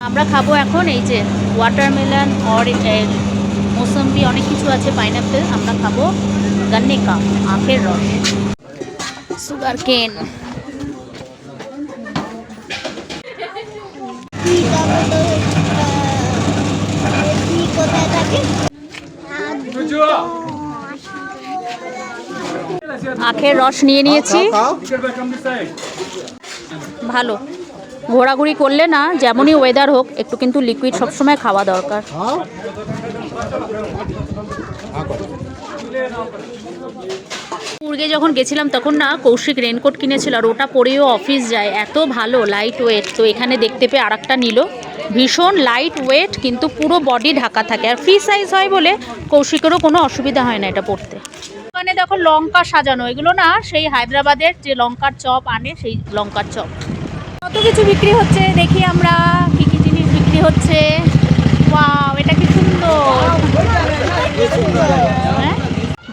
আমরা খাব এখন এই যে ওয়াটারমেলন অর মৌসম্বি অনেক কিছু আছে পাইনাপেল আমরা খাব গান্নিকা আখের রস। সুগার কেন আখের রস নিয়ে নিয়েছি। ভালো। ঘোরাঘুরি করলে না, যেমনই ওয়েদার হোক, একটু কিন্তু লিকুইড সবসময় খাওয়া দরকার। কুর্গে যখন গেছিলাম, তখন না কৌশিক রেনকোট কিনেছিল, আর ওটা পরেও অফিস যায়। এত ভালো লাইট ওয়েট তো এখানে দেখতে পেয়ে আর একটা নিল। ভীষণ লাইট ওয়েট কিন্তু পুরো বডি ঢাকা থাকে। আর ফ্রি সাইজ হয় বলে কৌশিকেরও কোনো অসুবিধা হয় না এটা পড়তে ওখানে দেখো লঙ্কা সাজানো। এগুলো না সেই হায়দ্রাবাদের যে লঙ্কার চপ আনে, সেই লঙ্কার চপ। কত কিছু বিক্রি হচ্ছে? দেখি আমরা কি কি জিনিস বিক্রি হচ্ছে। এটা কি সুন্দর। হ্যাঁ?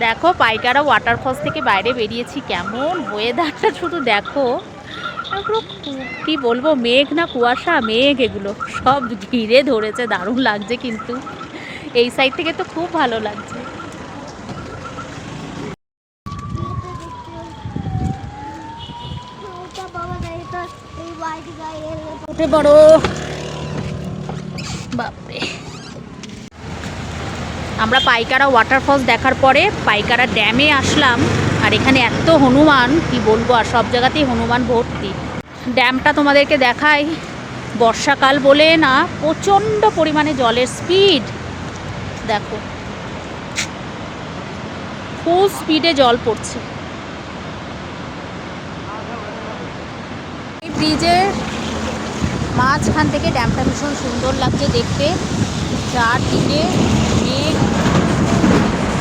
দেখো, পাইকারা ওয়াটারফলস থেকে বাইরে বেরিয়েছি। কেমন ওয়েদারটা শুধু দেখো। কি বলব, মেঘ না কুয়াশা, মেঘ এগুলো। সব ঘিরে ধরেছে, দারুণ লাগছে কিন্তু। এই সাইড থেকে তো খুব ভালো লাগছে ওটা বাবা দেয় তো এই বাইরে গায়ে উঠে বাপরে। আমরা পাইকারা ওয়াটারফলস দেখার পরে পাইকারা ড্যামে আসলাম, আর এখানে এত হনুমান, কি বলব, আর সব জায়গাতেই হনুমান ভর্তি। ড্যামটা তোমাদেরকে দেখাই। বর্ষাকাল বলে না, প্রচণ্ড পরিমাণে জলের স্পিড দেখো। ফুল স্পিডে জল পড়ছে। ব্রিজের মাঝখান থেকে ড্যামটা ভীষণ সুন্দর লাগছে দেখতে। চারদিকে মেঘ,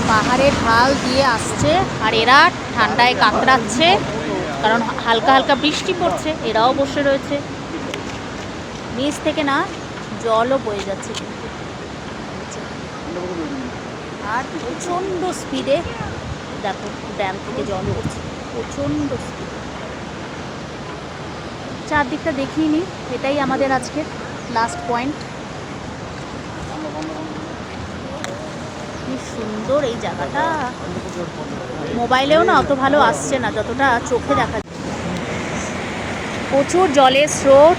পাহাড়ের ঢাল দিয়ে আসছে আর এরা ঠান্ডায় কাতরাচ্ছে, কারণ হালকা হালকা বৃষ্টি পড়ছে, এরাও বসে রয়েছে। নিচ থেকে না জলও বয়ে যাচ্ছে। আর প্রচণ্ড স্পিডে দেখো, ড্যাম থেকে জল পড়ছে। প্রচণ্ড স্পিডে চারদিকটা দেখিয়ে নিই, এটাই আমাদের আজকের লাস্ট পয়েন্ট কি সুন্দর এই জায়গাটা। মোবাইলেও না অত ভালো আসছে না, যতটা চোখে দেখা যায়। প্রচুর জলের স্রোত।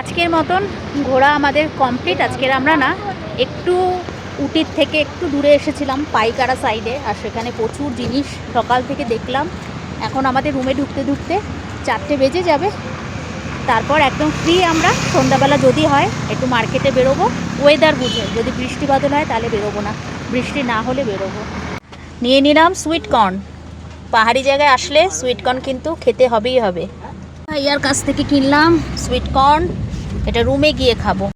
আজকের মতন ঘোরা আমাদের কমপ্লিট আজকের আমরা না একটু উটির থেকে একটু দূরে এসেছিলাম, পাইকারা সাইডে আর সেখানে প্রচুর জিনিস সকাল থেকে দেখলাম। এখন আমাদের রুমে ঢুকতে ঢুকতে চারটে বেজে যাবে। তারপর একদম ফ্রি আমরা। সন্ধ্যাবেলা যদি হয়, একটু মার্কেটে বেরোবো। ওয়েদার বুঝে, যদি বৃষ্টি বাদল হয় তাহলে বেরোবো না। বৃষ্টি না হলে বেরোবো। নিয়ে নিলাম সুইট কর্ন পাহাড়ি জায়গায় আসলে সুইট কর্ন কিন্তু খেতে হবেই হবে। ভাইয়ার কাছ থেকে কিনলাম সুইট কর্ন এটা রুমে গিয়ে খাব।